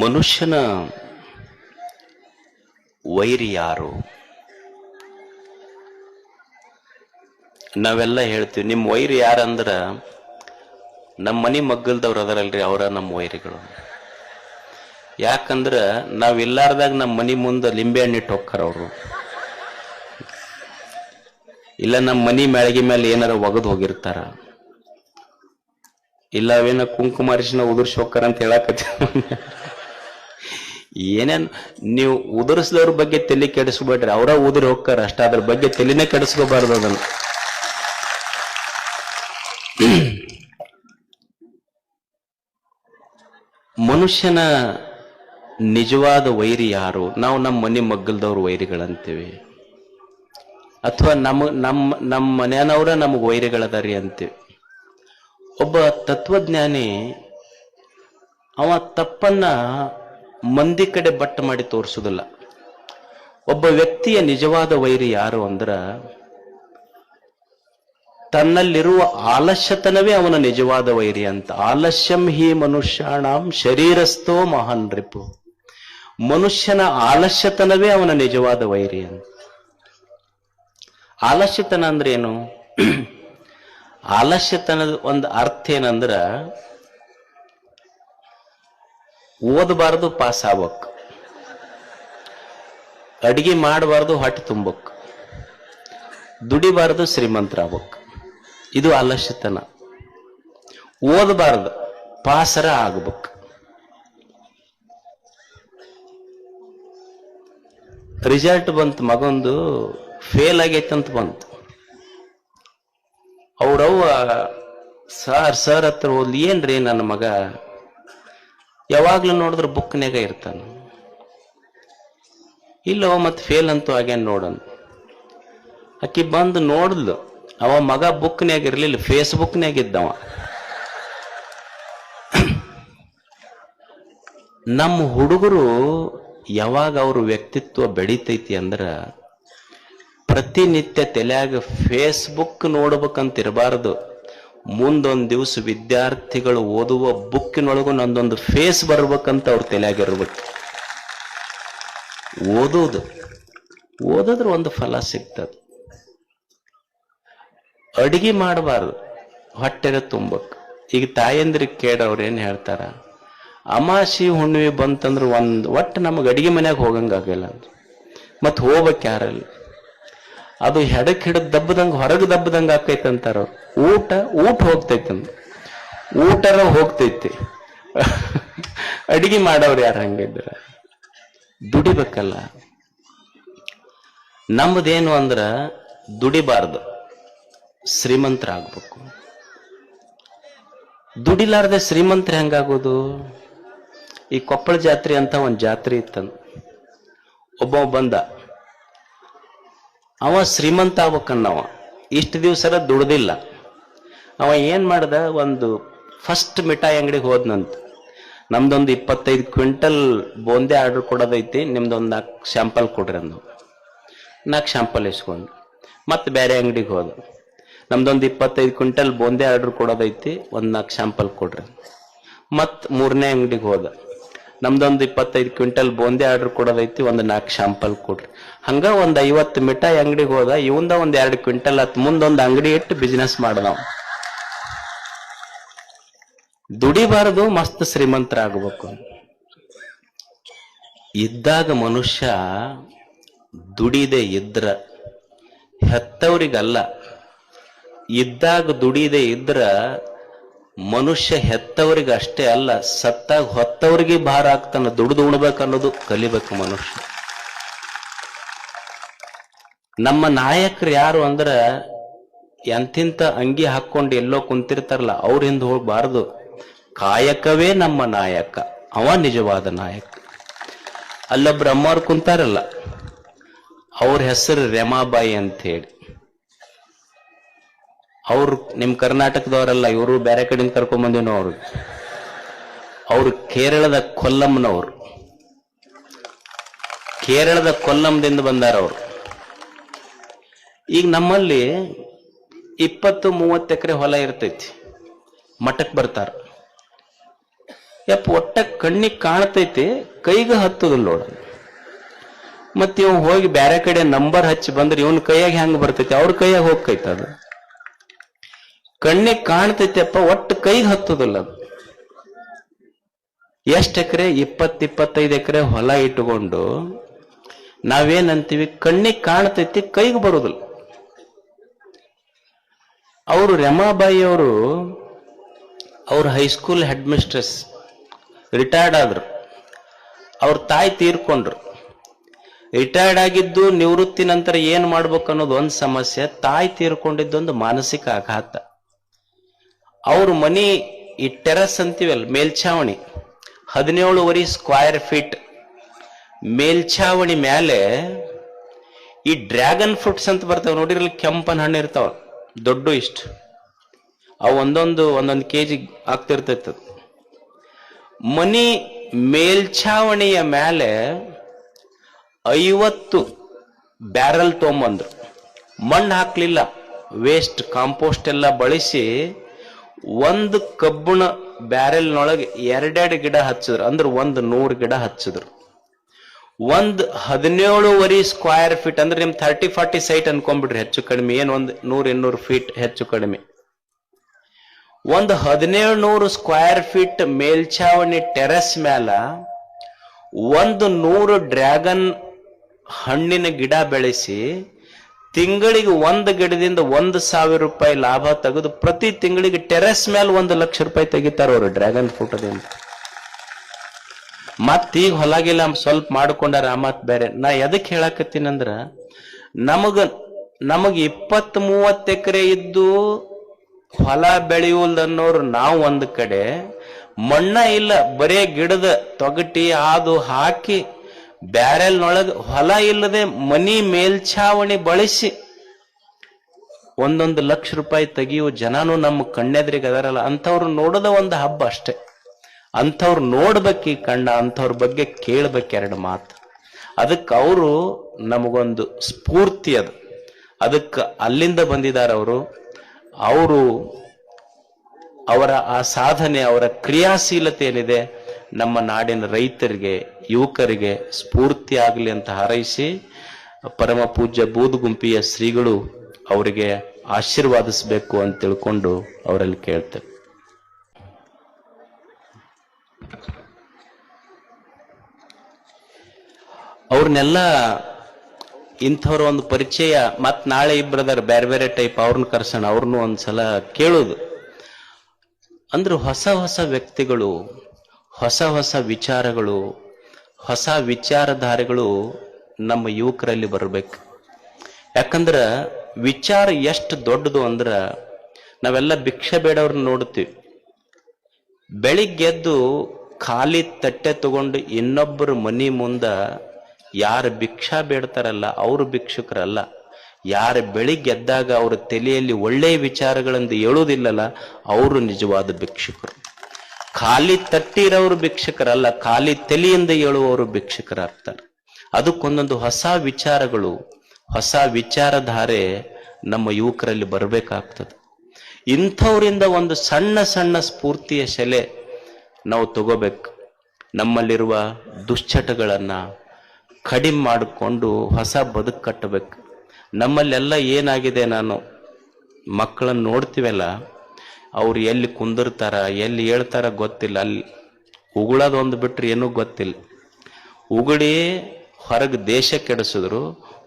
ಮನುಷ್ಯನ ವೈರಿ ಯಾರು? ನಾವೆಲ್ಲ ಹೇಳ್ತೀವಿ ನಿಮ್ಮ ವೈರಿ ಯಾರಂದ್ರ? ನಮ್ಮ ಮನಿ ಮಗ್ಗಲ್ದವ್ರು ಅದರಲ್ರಿ, ಅವರ ನಮ್ಮ ವೈರಿಗಳು. ಯಾಕಂದ್ರ ನಾವ್ ಇಲ್ಲಾರ್ದಾಗ ನಮ್ಮ ಮನಿ ಮುಂದೆ ಲಿಂಬೆ ಹಣ್ಣು ಇಟ್ಟು ಹೋಗ್ತಾರ ಅವರು. ಇಲ್ಲ ನಮ್ಮ ಮನಿ ಮ್ಯಾಳಗಿ ಮೇಲೆ ಏನಾರ ಒಗದು ಹೋಗಿರ್ತಾರ. ಇಲ್ಲ ಅವೇನ ಕುಂಕುಮಾರಿಸಿನ ಉದುರ್ಸಿ ಹೋಗ್ತಾರ ಅಂತ ಹೇಳಕತ್ತಿ ಏನೇನ್ ನೀವು ಉದುರಿಸಿದವ್ರ ಬಗ್ಗೆ ತಲೆ ಕೆಡಿಸ್ಬೇಡ್ರಿ, ಅವರ ಉದುರಿ ಹೋಗ್ತಾರ ಅಷ್ಟ, ಅದ್ರ ಬಗ್ಗೆ ತಲೆನೇ ಕೆಡಿಸ್ಕೋಬಾರ್ದು ಅದನ್ನು. ಮನುಷ್ಯನ ನಿಜವಾದ ವೈರಿ ಯಾರು? ನಾವು ನಮ್ಮ ಮನೆ ಮಗ್ಗಲ್ದವ್ರ ವೈರಿಗಳಂತೀವಿ. ಅಥವಾ ನಮ್ಮ ನಮ್ಮ ನಮ್ಮ ಮನೆಯವರ ನಮಗೆ ವೈರಿಗಳದಾರಿ ಅಂತೀವಿ. ಒಬ್ಬ ತತ್ವಜ್ಞಾನಿ, ಅವ ತಪ್ಪನ್ನ ಮಂದಿ ಕಡೆ ಬಟ್ಟ ಮಾಡಿ ತೋರಿಸುದಿಲ್ಲ. ಒಬ್ಬ ವ್ಯಕ್ತಿಯ ನಿಜವಾದ ವೈರಿ ಯಾರು ಅಂದ್ರ, ತನ್ನಲ್ಲಿರುವ ಆಲಸ್ಯತನವೇ ಅವನ ನಿಜವಾದ ವೈರಿ ಅಂತ. ಆಲಸ್ಯಂ ಹಿ ಮನುಷ್ಯಾಣಾಂ ಶರೀರಸ್ಥೋ ಮಹಾನ್ ರಿಪು. ಮನುಷ್ಯನ ಆಲಸ್ಯತನವೇ ಅವನ ನಿಜವಾದ ವೈರಿ ಅಂತ. ಆಲಸ್ಯತನ ಅಂದ್ರೆ ಏನು? ಆಲಸ್ಯತನದ ಒಂದು ಅರ್ಥ ಏನಂದ್ರ ಓದಬಾರದು ಪಾಸ್ ಆಗ್ಬೇಕು. ಅಡಿಗೆ ಮಾಡಬಾರ್ದು, ಹೊಟ್ಟೆ ತುಂಬಕ್ ದುಡಿಬಾರದು, ಶ್ರೀಮಂತರಾಗ್ಬೇಕು. ಇದು ಆಲಸ್ಯತನ ಓದಬಾರ್ದು, ಪಾಸರ ಆಗ್ಬೇಕು. ರಿಸಲ್ಟ್ ಬಂತು ಮಗೊಂದು ಫೇಲ್ ಆಗೈತೆ ಅಂತ ಬಂತು. ಅವ್ರವ್ವ, ಸರ್ ಸರ್ ಹತ್ರ ಹೋದ್ಲಿ ಏನ್ರಿ ನನ್ನ ಮಗ? ಯಾವಾಗ್ಲೂ ನೋಡಿದ್ರೆ ಬುಕ್ನ್ಯಾಗ ಇರ್ತಾನ. ಇಲ್ಲೋ ಮತ್ತೆ ಫೇಲ್ ಅಂತೂ ಆಗ್ಯಾನ ನೋಡನ್. ಅಕ್ಕಿ ಬಂದು ನೋಡ್ಲು, ಅವ ಮಗ ಬುಕ್ನ್ಯಾಗ ಇರ್ಲಿಲ್ಲ ಫೇಸ್ಬುಕ್ನ್ಯಾಗ ಇದ್ದವ. ನಮ್ಮ ಹುಡುಗರು ಯಾವಾಗ ಅವ್ರ ವ್ಯಕ್ತಿತ್ವ ಬೆಳಿತೈತಿ ಅಂದ್ರ ಪ್ರತಿನಿತ್ಯ ತಲೆಯಾಗ ಫೇಸ್ಬುಕ್ ನೋಡ್ಬೇಕಂತ ಇರಬಾರದು. ಮುಂದೊಂದ್ ದಿವಸ ವಿದ್ಯಾರ್ಥಿಗಳು ಓದುವ ಬುಕ್ಕಿನೊಳಗೂ ನಂದೊಂದು ಫೇಸ್ ಬರ್ಬೇಕಂತ ಅವ್ರ ತಲೆಯಾಗಿರ್ಬೇಕು. ಓದೋದು, ಓದಿದ್ರೆ ಒಂದು ಫಲ ಸಿಗ್ತದೆ. ಅಡಿಗೆ ಮಾಡಬಾರ್ದು ಹೊಟ್ಟೆಗೆ ತುಂಬಕ್. ಈಗ ತಾಯಂದ್ರಿಗೆ ಕೇಳವ್ರು ಏನು ಹೇಳ್ತಾರ, ಅಮಾಸಿ ಹುಣ್ಣಿಮೆ ಬಂತಂದ್ರೆ ಒಂದು, ಒಟ್ಟು ನಮಗೆ ಅಡಿಗೆ ಮನೆಯಾಗ ಹೋಗಂಗಾಗಲ್ಲ ಅಂತ ಮತ್ತೆ ಹೋಗ್ಬೇಕು ಯಾರಲ್ಲಿ? ಅದು ಹೆಡಕ್ ಹಿಡದ್ ದಬ್ಬದಂಗ ಹೊರಗೆ ದಬ್ಬದಂಗ ಆಕೈತೆ ಅಂತಾರ. ಊಟ ಊಟ ಹೋಗ್ತೈತೆ ಊಟರ ಹೋಗ್ತೈತಿ. ಅಡಿಗೆ ಮಾಡೋರು ಯಾರು ಹಂಗಿದ್ರ ದುಡಿಬೇಕಲ್ಲ. ನಮ್ಮದೇನು ಅಂದ್ರ ದುಡಿಬಾರ್ದು. ಶ್ರೀಮಂತರಾಗ್ಬೇಕು. ದುಡಿಲಾರ್ದೆ ಶ್ರೀಮಂತರ ಹೆಂಗಾಗೋದು? ಈ ಕೊಪ್ಪಳ ಜಾತ್ರೆ ಅಂತ ಒಂದು ಜಾತ್ರೆ ಇತ್ತಂದ. ಒಬ್ಬ ಬಂದ. ಅವ ಶ್ರೀಮಂತ ಆಗ್ಬೇಕನ್ನವ. ಇಷ್ಟು ದಿವಸ ದುಡ್ದಿಲ್ಲ. ಅವ ಏನ್ ಮಾಡ್ದ? ಒಂದು ಫಸ್ಟ್ ಮಿಠಾಯಿ ಅಂಗಡಿಗೆ ಹೋದ್ನಂತ. ನಮ್ದೊಂದು ಇಪ್ಪತ್ತೈದು ಕ್ವಿಂಟಲ್ ಬೋಂದೆ ಆರ್ಡರ್ ಕೊಡೋದೈತಿ, ನಿಮ್ದೊಂದು ನಾಲ್ಕು ಶ್ಯಾಂಪಲ್ ಕೊಡ್ರಿ ಅಂದು ನಾಲ್ಕು ಶ್ಯಾಂಪಲ್ ಇಸ್ಕೊಂಡು ಮತ್ತೆ ಬೇರೆ ಅಂಗಡಿಗೆ ಹೋದ. ನಮ್ದೊಂದು ಇಪ್ಪತ್ತೈದು ಕ್ವಿಂಟಲ್ ಬೋಂದೆ ಆರ್ಡರ್ ಕೊಡೋದೈತಿ, ಒಂದು ನಾಲ್ಕು ಶ್ಯಾಂಪಲ್ ಕೊಡ್ರಿ ಮತ್ತೆ ಮೂರನೇ ಅಂಗಡಿಗೆ ಹೋದ. ನಮ್ದೊಂದು ಇಪ್ಪತ್ತೈದು ಕ್ವಿಂಟಲ್ ಬೂಂದಿ ಆರ್ಡರ್ ಕೊಡೋದೈತಿ, ಒಂದು ನಾಲ್ಕು ಶಾಂಪಲ್ ಕೊಡ್ರಿ. ಹಂಗ ಒಂದು ಐವತ್ತು ಮಿಠಾಯಿ ಅಂಗಡಿಗೆ ಹೋದ, ಇವಂದ ಒಂದು ಎರಡು ಕ್ವಿಂಟಲ್ ಹತ್ತು ಮುಂದೊಂದು ಅಂಗಡಿ ಇಟ್ಟು ಬಿಸಿನೆಸ್ ನಾವು. ದುಡಿಬಾರದು, ಮಸ್ತ್ ಶ್ರೀಮಂತರಾಗಬೇಕು. ಇದ್ದಾಗ ಮನುಷ್ಯ ದುಡಿದೆ ಇದ್ರ, ಹೆತ್ತವ್ರಿಗಲ್ಲ. ಇದ್ದಾಗ ದುಡಿದೆ ಇದ್ರ ಮನುಷ್ಯ ಹೆತ್ತವರಿಗೆ ಅಷ್ಟೇ ಅಲ್ಲ, ಸತ್ತಾಗ ಹೊತ್ತವರಿಗೆ ಭಾರ ಆಗ್ತಾನ, ದುಡಿದು ಉಣ್ಬೇಕು ಅನ್ನೋದು ಕಲಿಬೇಕು ಮನುಷ್ಯ. ನಮ್ಮ ನಾಯಕರು ಯಾರು ಅಂದ್ರ, ಎಂತಿಂತ ಅಂಗಿ ಹಾಕೊಂಡು ಎಲ್ಲೋ ಕುಂತಿರ್ತಾರಲ್ಲ, ಅವ್ರ ಹಿಂದೆ ಹೋಗ್ಬಾರ್ದು. ಕಾಯಕವೇ ನಮ್ಮ ನಾಯಕ, ಅವ ನಿಜವಾದ ನಾಯಕ. ಅಲ್ಲೊಬ್ರು ಅಮ್ಮವ್ರು ಕುಂತಾರಲ್ಲ, ಅವ್ರ ಹೆಸರು ರೆಮಾಬಾಯಿ ಅಂತ ಹೇಳಿ ಅವ್ರು ನಿಮ್ ಕರ್ನಾಟಕದವರಲ್ಲ ಇವರು ಬೇರೆ ಕಡೆಯಿಂದ ಕರ್ಕೊಂಡ್ ಬಂದಿನೋ ಅವ್ರು. ಅವರು ಕೇರಳದ ಕೊಲ್ಲಂನವ್ರು. ಕೇರಳದ ಕೊಲ್ಲಂದಿಂದ ಬಂದಾರ ಅವರು. ಈಗ ನಮ್ಮಲ್ಲಿ ಇಪ್ಪತ್ತು ಮೂವತ್ತು ಎಕರೆ ಹೊಲ ಇರ್ತೈತಿ. ಮಠಕ್ಕೆ ಬರ್ತಾರ. ಯಪ್ಪ, ಒಟ್ಟ ಕಣ್ಣಿಗೆ ಕಾಣ್ತೈತಿ, ಕೈಗೆ ಹತ್ತದಿಲ್ಲ ನೋಡ. ಮತ್ತೆ ಇವ್ ಹೋಗಿ ಬೇರೆ ಕಡೆ ನಂಬರ್ ಹಚ್ಚಿ ಬಂದ್ರೆ ಇವನ್ ಕೈಯಾಗ ಹೆಂಗ್ ಬರ್ತೈತಿ? ಅವ್ರ ಕೈಯಾಗ ಹೋಗ್ತೈತ ಅದು. ಕಣ್ಣಿಗೆ ಕಾಣ್ತೈತೆಪ್ಪ, ಒಟ್ಟು ಕೈಗೆ ಹತ್ತದಿಲ್ಲ ಅದು. ಎಷ್ಟು ಎಕರೆ? ಇಪ್ಪತ್ ಇಪ್ಪತ್ತೈದು ಎಕರೆ ಹೊಲ ಇಟ್ಟುಕೊಂಡು ನಾವೇನಂತೀವಿ? ಕಣ್ಣಿಗೆ ಕಾಣ್ತೈತಿ, ಕೈಗೆ ಬರೋದಿಲ್ಲ. ಅವರು ರಮಾಬಾಯಿ ಅವರು, ಅವ್ರ ಹೈಸ್ಕೂಲ್ ಹೆಡ್ ಮಿಸ್ಟ್ರೆಸ್ ರಿಟೈರ್ಡ್ ಆದ್ರು. ಅವ್ರ ತಾಯಿ ತೀರ್ಕೊಂಡ್ರು. ರಿಟೈರ್ಡ್ ಆಗಿದ್ದು ನಿವೃತ್ತಿ ನಂತರ ಏನು ಮಾಡ್ಬೇಕು ಅನ್ನೋದು ಒಂದು ಸಮಸ್ಯೆ. ತಾಯಿ ತೀರ್ಕೊಂಡಿದ್ದೊಂದು ಮಾನಸಿಕ ಆಘಾತ. ಅವ್ರ ಮನಿ ಈ ಟೆರಸ್ ಅಂತೀವಲ್ಲ ಮೇಲ್ಛಾವಣಿ. ಹದಿನೇಳುವರೆ ಸ್ಕ್ವೈರ್ ಫೀಟ್ ಮೇಲ್ಛಾವಣಿ ಮೇಲೆ ಈ ಡ್ರ್ಯಾಗನ್ ಫ್ರೂಟ್ಸ್ ಅಂತ ಬರ್ತಾವ ನೋಡಿರಲಿ ಕೆಂಪನ ಹಣ್ಣು ಇರ್ತಾವ. ದೊಡ್ಡ ಇಷ್ಟು. ಅವು ಒಂದೊಂದು ಒಂದೊಂದು ಕೆ ಜಿ ಆಗ್ತಿರ್ತೈತ ಮನಿ ಮೇಲ್ಛಾವಣಿಯ ಮೇಲೆ ಐವತ್ತು ಬ್ಯಾರಲ್ ತೊಗೊಂಬಂದ್ರು ಮಣ್ಣು ಹಾಕ್ಲಿಲ್ಲ ವೇಸ್ಟ್ ಕಾಂಪೋಸ್ಟ್ ಎಲ್ಲ ಬಳಸಿ ಒಂದು ಕಬ್ಬಣ ಬ್ಯಾರೆಲ್ನೊಳಗೆ ಎರಡೆರಡು ಗಿಡ ಹಚ್ಚಿದ್ರು. ಅಂದ್ರೆ ಒಂದು ನೂರು ಗಿಡ ಹಚ್ಚಿದ್ರು. ಒಂದು ಹದಿನೇಳುವರೆ ಸ್ಕ್ವೈರ್ ಫೀಟ್ ಅಂದ್ರೆ ನಿಮ್ ಥರ್ಟಿ ಫಾರ್ಟಿ ಸೈಟ್ ಅನ್ಕೊಂಡ್ಬಿಡ್ರಿ. ಹೆಚ್ಚು ಕಡಿಮೆ, ಏನು ಒಂದು ನೂರ್, ಇನ್ನೂರು ಫೀಟ್ ಹೆಚ್ಚು ಕಡಿಮೆ. ಒಂದು ಹದಿನೇಳು ನೂರು ಸ್ಕ್ವೈರ್ ಫೀಟ್ ಮೇಲ್ಛಾವಣಿ ಟೆರೆಸ್ ಮ್ಯಾಲ ಒಂದು ನೂರು ಡ್ರ್ಯಾಗನ್ ಹಣ್ಣಿನ ಗಿಡ ಬೆಳೆಸಿ ತಿಂಗಳಿಗೆ ಒಂದು ಗಿಡದಿಂದ ಒಂದು ಸಾವಿರ ರೂಪಾಯಿ ಲಾಭ ತೆಗೆದು ಪ್ರತಿ ತಿಂಗಳಿಗೆ ಟೆರೆಸ್ ಮೇಲೆ ಒಂದು ಲಕ್ಷ ರೂಪಾಯಿ ತೆಗಿತಾರ ಅವರು ಡ್ರ್ಯಾಗನ್ ಫ್ರೂಟದಿಂದ. ಮತ್ತೀಗ ಹೊಲಗಿಲ್ಲ ಸ್ವಲ್ಪ ಮಾಡ್ಕೊಂಡಾರ ಮಾತ್ ಬೇರೆ. ನಾ ಎದಕ್ ಹೇಳಕತ್ತೀನಂದ್ರ ನಮಗ ನಮಗ ಇಪ್ಪತ್ ಮೂವತ್ ಎಕರೆ ಇದ್ದು ಹೊಲ ಬೆಳೆಯುವುದನ್ನೋರು ನಾವು ಒಂದ್ ಕಡೆ, ಮಣ್ಣ ಇಲ್ಲ, ಬರೇ ಗಿಡದ ತೊಗಟಿ ಆದು ಹಾಕಿ ಬ್ಯಾರೆಲ್ನೊಳಗ ಹೊಲ ಇಲ್ಲದೆ ಮನಿ ಮೇಲ್ಛಾವಣಿ ಬಳಸಿ ಒಂದೊಂದು ಲಕ್ಷ ರೂಪಾಯಿ ತೆಗೆಯುವ ಜನನು ನಮ್ಮ ಕಣ್ಣೆದ್ರಿಗೆ ಅದಾರಲ್ಲ. ಅಂಥವ್ರು ನೋಡೋದ ಒಂದು ಹಬ್ಬ ಅಷ್ಟೇ. ಅಂಥವ್ರು ನೋಡ್ಬೇಕು ಈ ಕಣ್ಣ, ಅಂಥವ್ರ ಬಗ್ಗೆ ಕೇಳ್ಬೇಕು ಎರಡು ಮಾತು. ಅದಕ್ಕೆ ಅವರು ನಮಗೊಂದು ಸ್ಫೂರ್ತಿ ಅದು. ಅದಕ್ಕೆ ಅಲ್ಲಿಂದ ಬಂದಿದ್ದಾರೆ ಅವರು. ಅವರು ಅವರ ಆ ಸಾಧನೆ, ಅವರ ಕ್ರಿಯಾಶೀಲತೆ ಏನಿದೆ ನಮ್ಮ ನಾಡಿನ ರೈತರಿಗೆ, ಯುವಕರಿಗೆ ಸ್ಫೂರ್ತಿ ಆಗಲಿ ಅಂತ ಹಾರೈಸಿ, ಪರಮ ಪೂಜ್ಯ ಬೂದುಗುಂಪಿಯ ಶ್ರೀಗಳು ಅವರಿಗೆ ಆಶೀರ್ವಾದಿಸಬೇಕು ಅಂತ ತಿಳ್ಕೊಂಡು ಅವರಲ್ಲಿ ಕೇಳ್ತೇವೆ. ಅವ್ರನ್ನೆಲ್ಲ ಇಂಥವ್ರ ಒಂದು ಪರಿಚಯ, ಮತ್ ನಾಳೆ ಇಬ್ಬರದಾರ ಬೇರೆ ಬೇರೆ ಟೈಪ್ ಅವ್ರನ್ನ ಕರ್ಸೋಣ, ಅವ್ರನ್ನೂ ಒಂದ್ಸಲ ಕೇಳೋದು. ಅಂದ್ರೆ ಹೊಸ ಹೊಸ ವ್ಯಕ್ತಿಗಳು ಹೊಸ ಹೊಸ ವಿಚಾರಗಳು, ಹೊಸ ವಿಚಾರಧಾರೆಗಳು ನಮ್ಮ ಯುವಕರಲ್ಲಿ ಬರಬೇಕು. ಯಾಕಂದ್ರೆ ವಿಚಾರ ಎಷ್ಟು ದೊಡ್ಡದು ಅಂದ್ರೆ ನಾವೆಲ್ಲ ಭಿಕ್ಷೆ ಬೇಡವ್ರನ್ನ ನೋಡ್ತೀವಿ ಬೆಳಿಗ್ಗೆದ್ದು ಖಾಲಿ ತಟ್ಟೆ ತಗೊಂಡು ಇನ್ನೊಬ್ಬರ ಮನಿ ಮುಂದೆ ಯಾರು ಭಿಕ್ಷಾ ಬೇಡ್ತಾರಲ್ಲ, ಅವರು ಭಿಕ್ಷುಕರಲ್ಲ, ಯಾರು ಬೆಳಿಗ್ಗೆ ಎದ್ದಾಗ ಅವ್ರ ತಲೆಯಲ್ಲಿ ಒಳ್ಳೆಯ ವಿಚಾರಗಳಂದು ಹೇಳೋದಿಲ್ಲಲ್ಲ ಅವರು ನಿಜವಾದ ಭಿಕ್ಷುಕರು. ಖಾಲಿ ತಟ್ಟಿರೋರು ಭಿಕ್ಷಕರಲ್ಲ, ಖಾಲಿ ತಲೆಯಿಂದ ಹೇಳುವವರು ಭಿಕ್ಷಕರಾಗ್ತಾರೆ. ಅದಕ್ಕೊಂದೊಂದು ಹೊಸ ವಿಚಾರಗಳು, ಹೊಸ ವಿಚಾರಧಾರೆ ನಮ್ಮ ಯುವಕರಲ್ಲಿ ಬರಬೇಕಾಗ್ತದೆ. ಇಂಥವರಿಂದ ಒಂದು ಸಣ್ಣ ಸಣ್ಣ ಸ್ಫೂರ್ತಿಯ ಶೆಲೆ ನಾವು ತಗೋಬೇಕು. ನಮ್ಮಲ್ಲಿರುವ ದುಶ್ಚಟಗಳನ್ನು ಕಡಿಮೆ ಮಾಡಿಕೊಂಡು ಹೊಸ ಬದುಕು ಕಟ್ಟಬೇಕು. ನಮ್ಮಲ್ಲೆಲ್ಲ ಏನಾಗಿದೆ ನಾನು ಮಕ್ಕಳನ್ನು ನೋಡ್ತೀವಲ್ಲ ಅವ್ರು ಎಲ್ಲಿ ಕುಂದಿರ್ತಾರ, ಎಲ್ಲಿ ಹೇಳ್ತಾರ ಗೊತ್ತಿಲ್ಲ. ಅಲ್ಲಿ ಉಗುಳದೊಂದು ಬಿಟ್ರೆ ಏನೂ ಗೊತ್ತಿಲ್ಲ. ಉಗುಳಿ ಹೊರಗೆ ದೇಶ ಕೆಡಿಸಿದ್ರು,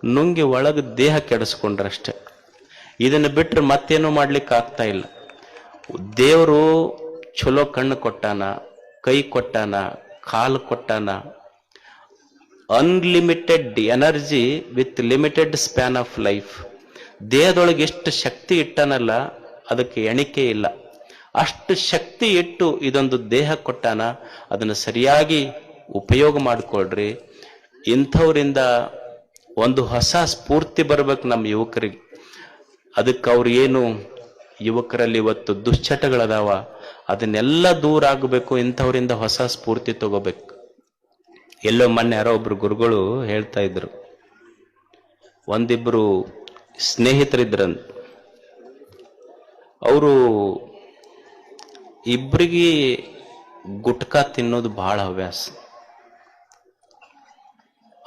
ನುಂಗಿ ಒಳಗೆ ದೇಹ ಕೆಡಿಸ್ಕೊಂಡ್ರಷ್ಟೆ. ಇದನ್ನು ಬಿಟ್ಟರೆ ಮತ್ತೇನು ಮಾಡ್ಲಿಕ್ಕೆ ಆಗ್ತಾ ಇಲ್ಲ. ದೇವರು ಚಲೋ ಕಣ್ಣು ಕೊಟ್ಟಾನ, ಕೈ ಕೊಟ್ಟಾನ, ಕಾಲು ಕೊಟ್ಟಾನ. Unlimited energy with limited span of life ದೇಹದೊಳಗೆ ಎಷ್ಟು ಶಕ್ತಿ ಇಟ್ಟನಲ್ಲ ಅದಕ್ಕೆ ಎಣಿಕೆ ಇಲ್ಲ. ಅಷ್ಟು ಶಕ್ತಿ ಇಟ್ಟು ಇದೊಂದು ದೇಹ ಕೊಟ್ಟಾನ, ಅದನ್ನು ಸರಿಯಾಗಿ ಉಪಯೋಗ ಮಾಡಿಕೊಳ್ರಿ. ಇಂಥವರಿಂದ ಒಂದು ಹೊಸ ಸ್ಫೂರ್ತಿ ಬರ್ಬೇಕು ನಮ್ಮ ಯುವಕರಿಗೆ. ಅದಕ್ಕೆ ಅವ್ರು ಏನು ಯುವಕರಲ್ಲಿ ಇವತ್ತು ದುಶ್ಚಟಗಳದಾವ, ಅದನ್ನೆಲ್ಲ ದೂರ ಆಗಬೇಕು, ಇಂಥವರಿಂದ ಹೊಸ ಸ್ಫೂರ್ತಿ ತಗೋಬೇಕು. ಎಲ್ಲೋ ಮೊನ್ನೆ ಯಾರೋ ಒಬ್ರು ಗುರುಗಳು ಹೇಳ್ತಾ ಇದ್ರು. ಒಂದಿಬ್ರು ಸ್ನೇಹಿತರಿದ್ರಂತ. ಅವರು ಇಬ್ಬರಿಗೆ ಗುಟ್ಕಾ ತಿನ್ನೋದು ಬಹಳ ಹವ್ಯಾಸ.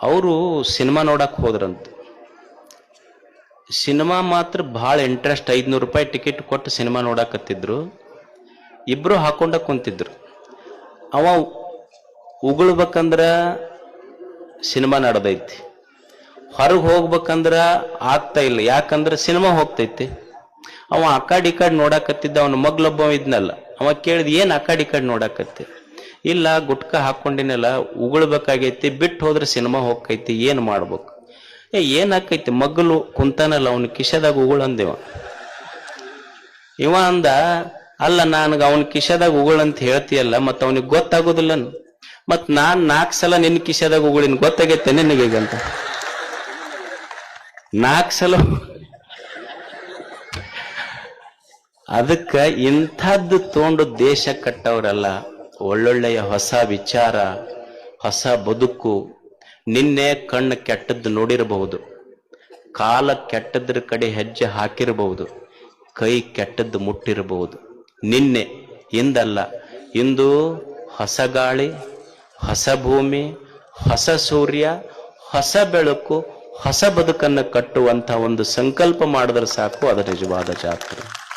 ಅವರು ಸಿನಿಮಾ ನೋಡಕ್ ಹೋದ್ರಂತ. ಸಿನಿಮಾ ಮಾತ್ರ ಬಹಳ ಇಂಟ್ರೆಸ್ಟ್, ಐದ್ನೂರು ರೂಪಾಯಿ ಟಿಕೆಟ್ ಕೊಟ್ಟು ಸಿನಿಮಾ ನೋಡಕತ್ತಿದ್ರು. ಇಬ್ರು ಹಾಕೊಂಡ ಕುಂತಿದ್ರು. ಅವ ಉಗುಳ್ಬೇಕಂದ್ರೆ ಸಿನಿಮಾ ನಡೆದೈತಿ. ಹೊರಗೆ ಹೋಗ್ಬೇಕಂದ್ರೆ ಆಗ್ತಾ ಇಲ್ಲ. ಯಾಕಂದ್ರೆ ಸಿನಿಮಾ ಹೋಗ್ತೈತಿ. ಅವ ಆ ಕಡೆ ಈ ಕಡೆ ನೋಡಾಕತ್ತಿದ್ದ ಅವನ ಮಗ್ಲೊಬ್ಬ ಇದ್ನಲ್ಲ. ಅವ ಕೇಳಿದ ಏನ್ ಆ ಕಡೆ ಈ ನೋಡಾಕತ್ತಿ? ಇಲ್ಲ, ಗುಟ್ಕ ಹಾಕೊಂಡಿನಲ್ಲ, ಉಗುಳ್ಬೇಕಾಗೈತಿ ಬಿಟ್ಟು ಹೋದ್ರೆ ಸಿನಿಮಾ ಹೋಗ್ಕೈತಿ, ಏನ್ ಮಾಡ್ಬೇಕು? ಏ ಏನ್ ಆಕೈತಿ ಮಗ್ಲು ಕುಂತಾನಲ್ಲ, ಅವನ ಕಿಶದಾಗ ಅಂದೆವ. ಇವ ಅಂದ, ಅಲ್ಲ, ನನಗ ಅವನ ಕಿಶದಾಗ ಉಗುಳ್ ಅಂತ ಹೇಳ್ತೀಯಲ್ಲ ಮತ್ತ ಅವನಿಗೆ ಗೊತ್ತಾಗೋದಿಲ್ಲ ಮತ್ ನಾನ್ ನಾಲ್ಕು ಸಲ ನಿನ್ನ ಕಿಶದಾಗ ಉಗುಳಿನ ಗೊತ್ತಾಗೈತೆ ನಿನಗೀಗಂತ. ನಾಲ್ಕು ಸಲ ಅದಕ್ಕ ಇಂಥದ್ದು ತಗೊಂಡು ದೇಶ ಕಟ್ಟವರಲ್ಲ, ಒಳ್ಳೊಳ್ಳೆಯ ಹೊಸ ವಿಚಾರ, ಹೊಸ ಬದುಕು ನಿನ್ನೆ ಕಣ್ಣು ಕೆಟ್ಟದ್ದು ನೋಡಿರಬಹುದು, ಕಾಲ ಕೆಟ್ಟದ್ರ ಕಡೆ ಹೆಜ್ಜೆ ಹಾಕಿರಬಹುದು, ಕೈ ಕೆಟ್ಟದ್ದು ಮುಟ್ಟಿರಬಹುದು. ನಿನ್ನೆ ಇಂದಲ್ಲ, ಇಂದು ಹೊಸ ಗಾಳಿ, ಹೊಸ ಭೂಮಿ, ಹೊಸ ಸೂರ್ಯ, ಹೊಸ ಬೆಳಕು, ಹೊಸ ಬದುಕನ್ನು ಕಟ್ಟುವಂಥ ಒಂದು ಸಂಕಲ್ಪ ಮಾಡಿದ್ರೆ ಸಾಕು, ಅದು ನಿಜವಾದ ಜಾತ್ರೆ.